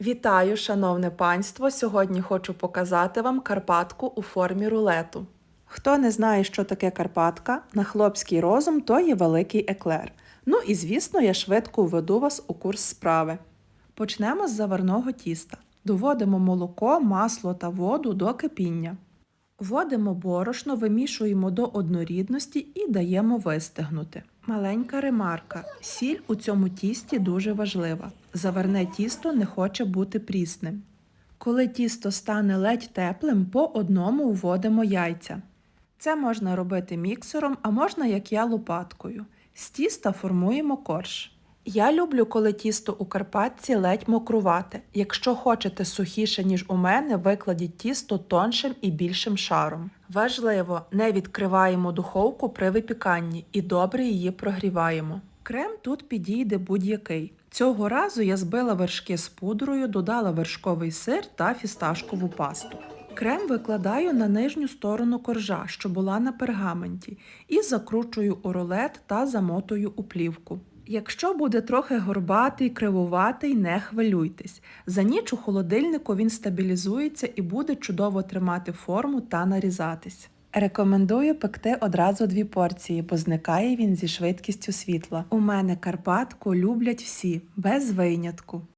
Вітаю, шановне панство! Сьогодні хочу показати вам карпатку у формі рулету. Хто не знає, що таке карпатка, на хлопський розум то є великий еклер. Ну і звісно, я швидко введу вас у курс справи. Почнемо з заварного тіста. Доводимо молоко, масло та воду до кипіння. Вводимо борошно, вимішуємо до однорідності і даємо вистигнути. Маленька ремарка. Сіль у цьому тісті дуже важлива. Заварне тісто не хоче бути прісним. Коли тісто стане ледь теплим, по одному вводимо яйця. Це можна робити міксером, а можна, як я, лопаткою. З тіста формуємо корж. Я люблю, коли тісто у карпатці ледь мокрувате. Якщо хочете сухіше, ніж у мене, викладіть тісто тоншим і більшим шаром. Важливо, не відкриваємо духовку при випіканні і добре її прогріваємо. Крем тут підійде будь-який. Цього разу я збила вершки з пудрою, додала вершковий сир та фісташкову пасту. Крем викладаю на нижню сторону коржа, що була на пергаменті, і закручую у рулет та замотую у плівку. Якщо буде трохи горбатий, кривуватий, не хвилюйтесь. За ніч у холодильнику він стабілізується і буде чудово тримати форму та нарізатись. Рекомендую пекти одразу дві порції, бо зникає він зі швидкістю світла. У мене Карпатку люблять всі, без винятку.